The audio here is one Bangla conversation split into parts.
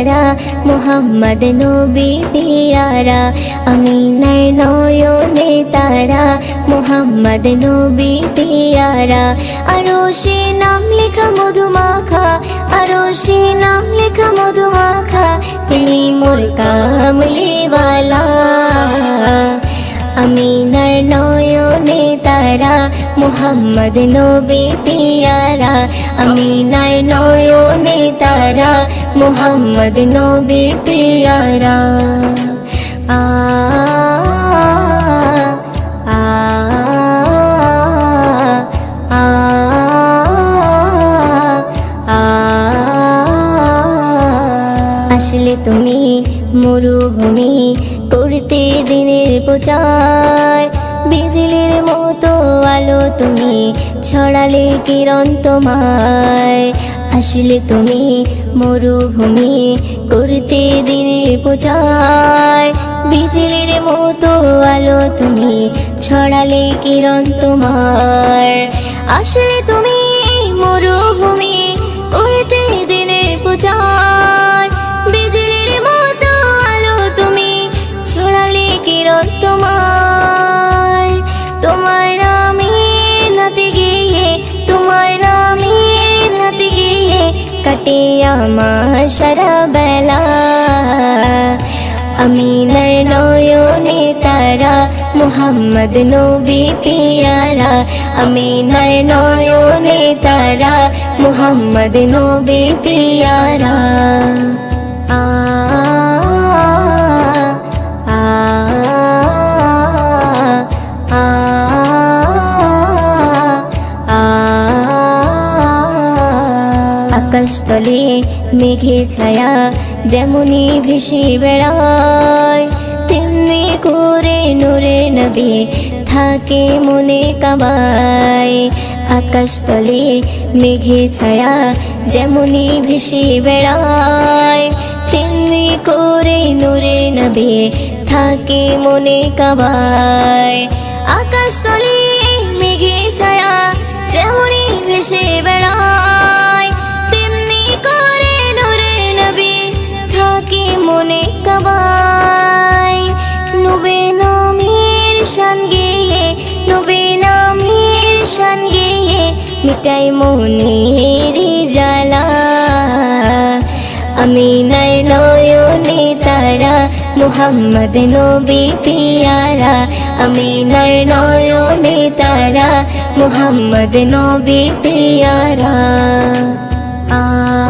তারা মোহাম্মদ নবী পিয়ারা, আমিনার নয়নে তারা মোহাম্মদ নবী পিয়ারা। আরও সে নাম লেখা মধুমাখা, আরও সে নাম লেখা মধুমাখা, তিনি মোর কামলিওয়ালা আমিনার নয়নে তারা মোহাম্মদ নবী পিয়ারা, আমিনার নয়নে তারা, মোহাম্মদ নবী পিয়ারা। আ আসলে তুমি মরুভূমি করতে দিনের প্রচার বিজলির মতো আলো তুমি ছড়ালে কিরণ তোমায়। আসলে তুমি মরুভূমি করতে দিনের প্রচার বিজলির মতো আলো তুমি ছড়ালে কিরণ তোমার আসলে তুমি মরুভূমি করতে দিনের প্রচার কাটে আমার সারা বেলা আমিনার নয়নে তারা, মোহাম্মদ নবী পিয়ারা। আমিনার নয়নে তারা, মোহাম্মদ নবী পিয়ারা। আ আকাশতলে মেঘে ছায়া যেমনই ভেসে বেড়ায়, তেমনি করে নূরে নবী থাকে মনে কাবায়। আকাশতলে মেঘে ছায়া যেমনই ভেসে বেড়ায়, তেমনি করে নূরে নবে থাকে মনে কাবায়। আকাশতলে মেঘে ছায়া যেমনই ভেসে বেড়ায় মিটাই মনের জ্বালা। আমি নয়নে তারা, মোহাম্মদ নবী পিয়ারা। আমি নয়নে তারা, মোহাম্মদ নবী পিয়ারা। আ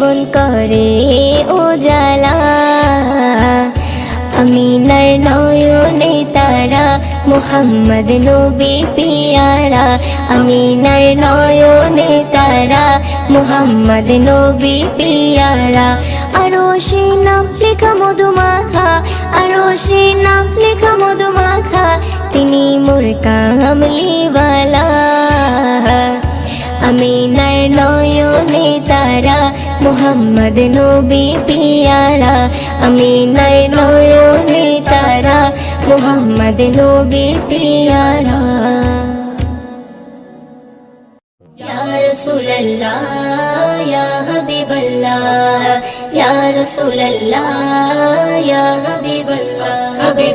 জীবন করে ও জালা আমিনার নয়নে তারা, মোহাম্মদ নবী পিয়ারা। আমিনার নয়নে তারা, মোহাম্মদ নবী পিয়ারা। আরও সে নাম লেখা মধুমাখা, আরও সে নাম লেখা মধুমাখা। তিনি মোর কামলিওয়ালা আমিনার নয়নে তারা মোহাম্মদ নবী পিয়ারা আমিনার নয়নে তারা মোহাম্মদ নবী পিয়ারা يا رسول الله يا حبيب الله يا رسول الله يا حبيب الله